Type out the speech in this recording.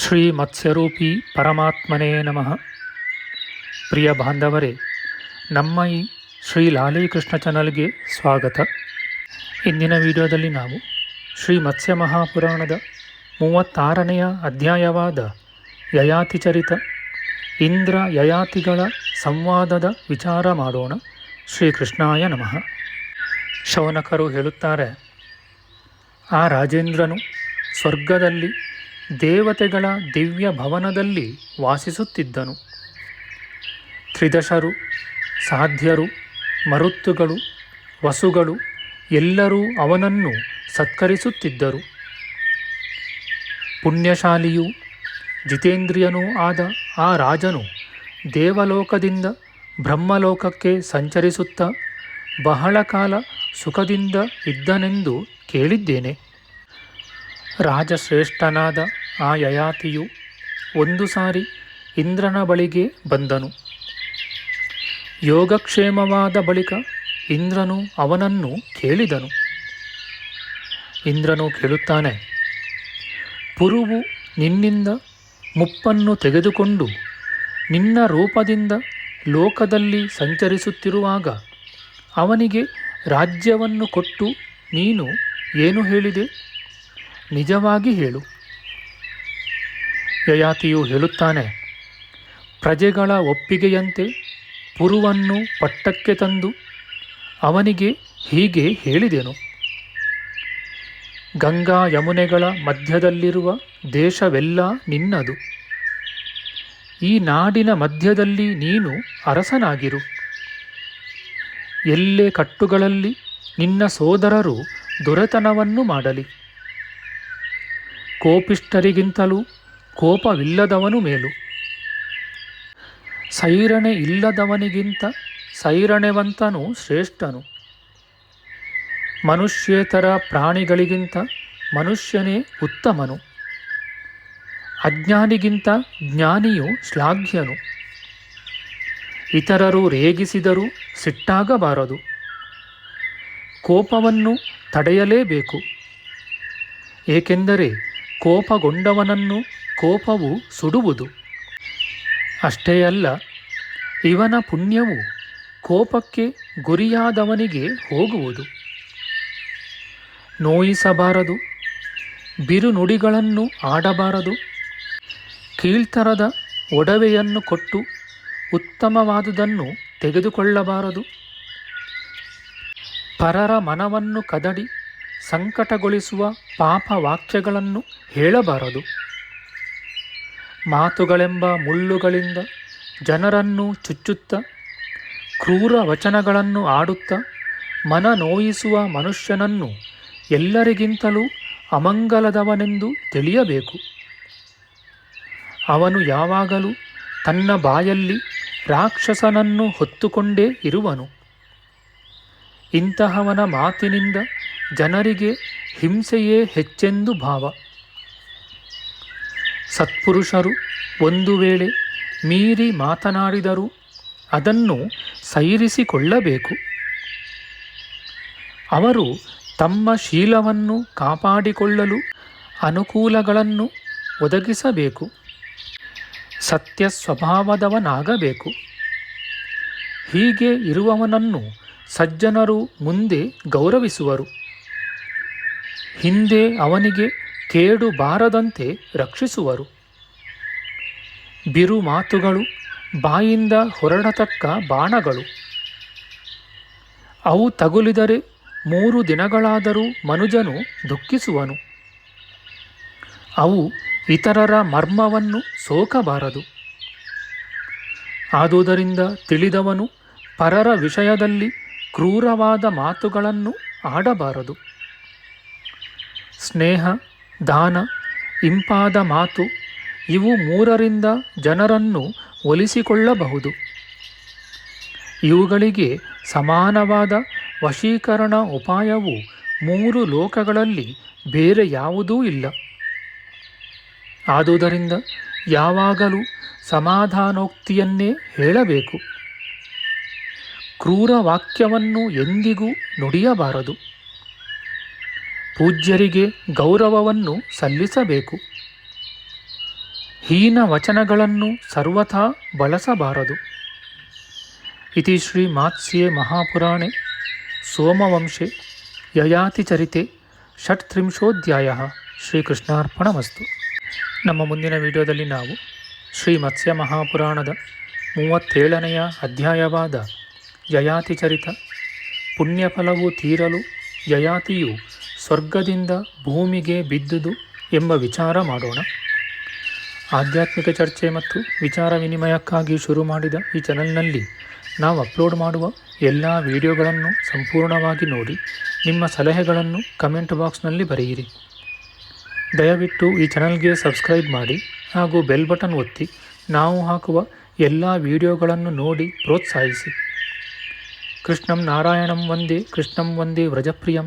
ಶ್ರೀ ಮತ್ಸ್ಯರೂಪಿ ಪರಮಾತ್ಮನೇ ನಮಃ. ಪ್ರಿಯ ಬಾಂಧವರೇ, ನಮ್ಮ ಈ ಶ್ರೀ ಲಾಲೀಕೃಷ್ಣ ಚಾನಲ್ಗೆ ಸ್ವಾಗತ. ಇಂದಿನ ವಿಡಿಯೋದಲ್ಲಿ ನಾವು ಶ್ರೀ ಮತ್ಸ್ಯ ಮಹಾಪುರಾಣದ ಮೂವತ್ತಾರನೆಯ ಅಧ್ಯಾಯವಾದ ಯಯಾತಿ ಚರಿತ, ಇಂದ್ರ ಯಯಾತಿಗಳ ಸಂವಾದದ ವಿಚಾರ ಮಾಡೋಣ. ಶ್ರೀಕೃಷ್ಣಾಯ ನಮಃ. ಶೌನಕರು ಹೇಳುತ್ತಾರೆ, ಆ ರಾಜೇಂದ್ರನು ಸ್ವರ್ಗದಲ್ಲಿ ದೇವತೆಗಳ ದಿವ್ಯ ಭವನದಲ್ಲಿ ವಾಸಿಸುತ್ತಿದ್ದನು. ತ್ರಿದಶರು, ಸಾಧ್ಯರು, ಮರುತ್ತುಗಳು, ವಸುಗಳು ಎಲ್ಲರೂ ಅವನನ್ನು ಸತ್ಕರಿಸುತ್ತಿದ್ದರು. ಪುಣ್ಯಶಾಲಿಯೂ ಜಿತೇಂದ್ರಿಯನೂ ಆದ ಆ ರಾಜನು ದೇವಲೋಕದಿಂದ ಬ್ರಹ್ಮಲೋಕಕ್ಕೆ ಸಂಚರಿಸುತ್ತಾ ಬಹಳ ಕಾಲ ಸುಖದಿಂದ ಇದ್ದನೆಂದು ಕೇಳಿದ್ದೇನೆ. ರಾಜಶ್ರೇಷ್ಠನಾದ ಆ ಯಯಾತಿಯು ಒಂದು ಸಾರಿ ಇಂದ್ರನ ಬಳಿಗೆ ಬಂದನು. ಯೋಗಕ್ಷೇಮವಾದ ಬಳಿಕ ಇಂದ್ರನು ಅವನನ್ನು ಕೇಳಿದನು. ಇಂದ್ರನು ಕೇಳುತ್ತಾನೆ, ಪುರುವು ನಿನ್ನಿಂದ ಮುಪ್ಪನ್ನು ತೆಗೆದುಕೊಂಡು ನಿನ್ನ ರೂಪದಿಂದ ಲೋಕದಲ್ಲಿ ಸಂಚರಿಸುತ್ತಿರುವಾಗ ಅವನಿಗೆ ರಾಜ್ಯವನ್ನು ಕೊಟ್ಟು ನೀನು ಏನು ಹೇಳಿದೆ? ನಿಜವಾಗಿ ಹೇಳು. ಯಯಾತಿಯು ಹೇಳುತ್ತಾನೆ, ಪ್ರಜೆಗಳ ಒಪ್ಪಿಗೆಯಂತೆ ಪುರುವನ್ನು ಪಟ್ಟಕ್ಕೆ ತಂದು ಅವನಿಗೆ ಹೀಗೆ ಹೇಳಿದೆನು. ಗಂಗಾ ಯಮುನೆಗಳ ಮಧ್ಯದಲ್ಲಿರುವ ದೇಶವೆಲ್ಲ ನಿನ್ನದು. ಈ ನಾಡಿನ ಮಧ್ಯದಲ್ಲಿ ನೀನು ಅರಸನಾಗಿರು. ಎಲ್ಲೇ ಕಟ್ಟುಗಳಲ್ಲಿ ನಿನ್ನ ಸೋದರರು ದೊರೆತನವನ್ನು ಮಾಡಲಿ. ಕೋಪಿಷ್ಠರಿಗಿಂತಲೂ ಕೋಪವಿಲ್ಲದವನು ಮೇಲು. ಸೈರಣೆ ಇಲ್ಲದವನಿಗಿಂತ ಸೈರಣೆವಂತನು ಶ್ರೇಷ್ಠನು. ಮನುಷ್ಯೇತರ ಪ್ರಾಣಿಗಳಿಗಿಂತ ಮನುಷ್ಯನೇ ಉತ್ತಮನು. ಅಜ್ಞಾನಿಗಿಂತ ಜ್ಞಾನಿಯು ಶ್ಲಾಘ್ಯನು. ಇತರರು ರೇಗಿಸಿದರೂ ಸಿಟ್ಟಾಗಬಾರದು. ಕೋಪವನ್ನು ತಡೆಯಲೇಬೇಕು. ಏಕೆಂದರೆ ಕೋಪಗೊಂಡವನನ್ನು ಕೋಪವು ಸುಡುವುದು. ಅಷ್ಟೇ ಅಲ್ಲ, ಇವನ ಪುಣ್ಯವು ಕೋಪಕ್ಕೆ ಗುರಿಯಾದವನಿಗೆ ಹೋಗುವುದು. ನೋಯಿಸಬಾರದು, ಬಿರುನುಡಿಗಳನ್ನು ಆಡಬಾರದು, ಕೀಳ್ತರದ ಒಡವೆಯನ್ನು ಕೊಟ್ಟು ಉತ್ತಮವಾದುದನ್ನು ತೆಗೆದುಕೊಳ್ಳಬಾರದು. ಪರರ ಮನವನ್ನು ಕದಡಿ ಸಂಕಟಗೊಳಿಸುವ ಪಾಪ ವಾಕ್ಯಗಳನ್ನು ಹೇಳಬಾರದು. ಮಾತುಗಳೆಂಬ ಮುಳ್ಳುಗಳಿಂದ ಜನರನ್ನು ಚುಚ್ಚುತ್ತ, ಕ್ರೂರ ವಚನಗಳನ್ನು ಆಡುತ್ತ ಮನ ನೋಯಿಸುವ ಮನುಷ್ಯನನ್ನು ಎಲ್ಲರಿಗಿಂತಲೂ ಅಮಂಗಲದವನೆಂದು ತಿಳಿಯಬೇಕು. ಅವನು ಯಾವಾಗಲೂ ತನ್ನ ಬಾಯಲ್ಲಿ ರಾಕ್ಷಸನನ್ನು ಹೊತ್ತುಕೊಂಡೇ ಇರುವನು. ಇಂತಹವನ ಮಾತಿನಿಂದ ಜನರಿಗೆ ಹಿಂಸೆಯೇ ಹೆಚ್ಚೆಂದು ಭಾವ. ಸತ್ಪುರುಷರು ಒಂದು ವೇಳೆ ಮೀರಿ ಮಾತನಾಡಿದರು ಅದನ್ನು ಸೈರಿಸಿಕೊಳ್ಳಬೇಕು. ಅವರು ತಮ್ಮ ಶೀಲವನ್ನು ಕಾಪಾಡಿಕೊಳ್ಳಲು ಅನುಕೂಲಗಳನ್ನು ಒದಗಿಸಬೇಕು. ಸತ್ಯ ಸ್ವಭಾವದವನಾಗಬೇಕು. ಹೀಗೆ ಇರುವವನನ್ನು ಸಜ್ಜನರು ಮುಂದೆ ಗೌರವಿಸುವರು. ಹಿಂದೆ ಅವನಿಗೆ ಕೇಡು ಬಾರದಂತೆ ರಕ್ಷಿಸುವರು. ಬಿರು ಮಾತುಗಳು ಬಾಯಿಂದ ಹೊರಡತಕ್ಕ ಬಾಣಗಳು. ಅವು ತಗುಲಿದರೆ ಮೂರು ದಿನಗಳಾದರೂ ಮನುಜನು ದುಃಖಿಸುವನು. ಅವು ಇತರರ ಮರ್ಮವನ್ನು ಸೋಕಬಾರದು. ಆದುದರಿಂದ ತಿಳಿದವನು ಪರರ ವಿಷಯದಲ್ಲಿ ಕ್ರೂರವಾದ ಮಾತುಗಳನ್ನು ಆಡಬಾರದು. ಸ್ನೇಹ, ದಾನ, ಇಂಪಾದ ಮಾತು ಇವು ಮೂರರಿಂದ ಜನರನ್ನು ಒಲಿಸಿಕೊಳ್ಳಬಹುದು. ಇವುಗಳಿಗೆ ಸಮಾನವಾದ ವಶೀಕರಣ ಉಪಾಯವು ಮೂರು ಲೋಕಗಳಲ್ಲಿ ಬೇರೆ ಯಾವುದೂ ಇಲ್ಲ. ಆದುದರಿಂದ ಯಾವಾಗಲೂ ಸಮಾಧಾನೋಕ್ತಿಯನ್ನೇ ಹೇಳಬೇಕು. ಕ್ರೂರ ವಾಕ್ಯವನ್ನು ಎಂದಿಗೂ ನುಡಿಯಬಾರದು. ಪೂಜ್ಯರಿಗೆ ಗೌರವವನ್ನು ಸಲ್ಲಿಸಬೇಕು. ಹೀನ ವಚನಗಳನ್ನು ಸರ್ವಥಾ ಬಳಸಬಾರದು. ಇತಿ ಶ್ರೀ ಮಾತ್ಸ್ಯೆ ಮಹಾಪುರಾಣೆ, ಸೋಮವಂಶೆ ಯಯಾತಿಚರಿತೆ ಷಟ್ತ್ರಿಂಶೋಧ್ಯಾಯ ಶ್ರೀಕೃಷ್ಣಾರ್ಪಣಮಸ್ತು. ನಮ್ಮ ಮುಂದಿನ ವಿಡಿಯೋದಲ್ಲಿ ನಾವು ಶ್ರೀ ಮತ್ಸ್ಯ ಮಹಾಪುರಾಣದ ಮೂವತ್ತೇಳನೆಯ ಅಧ್ಯಾಯವಾದ ಯಯಾತಿಚರಿತ ಪುಣ್ಯಫಲವು ತೀರಲು ಯಯಾತಿಯು ಸ್ವರ್ಗದಿಂದ ಭೂಮಿಗೆ ಬಿದ್ದುದು ಎಂಬ ವಿಚಾರ ಮಾಡೋಣ. ಆಧ್ಯಾತ್ಮಿಕ ಚರ್ಚೆ ಮತ್ತು ವಿಚಾರ ವಿನಿಮಯಕ್ಕಾಗಿ ಶುರು ಮಾಡಿದ ಈ ಚಾನಲ್ನಲ್ಲಿ ನಾವು ಅಪ್ಲೋಡ್ ಮಾಡುವ ಎಲ್ಲ ವಿಡಿಯೋಗಳನ್ನು ಸಂಪೂರ್ಣವಾಗಿ ನೋಡಿ, ನಿಮ್ಮ ಸಲಹೆಗಳನ್ನು ಕಮೆಂಟ್ ಬಾಕ್ಸ್ನಲ್ಲಿ ಬರೆಯಿರಿ. ದಯವಿಟ್ಟು ಈ ಚಾನಲ್ಗೆ ಸಬ್ಸ್ಕ್ರೈಬ್ ಮಾಡಿ ಹಾಗೂ ಬೆಲ್ ಬಟನ್ ಒತ್ತಿ ನಾವು ಹಾಕುವ ಎಲ್ಲ ವಿಡಿಯೋಗಳನ್ನು ನೋಡಿ ಪ್ರೋತ್ಸಾಹಿಸಿ. ಕೃಷ್ಣಂ ನಾರಾಯಣಂ ವಂದೇ ಕೃಷ್ಣಂ ವಂದೇ ವ್ರಜಪ್ರಿಯಂ.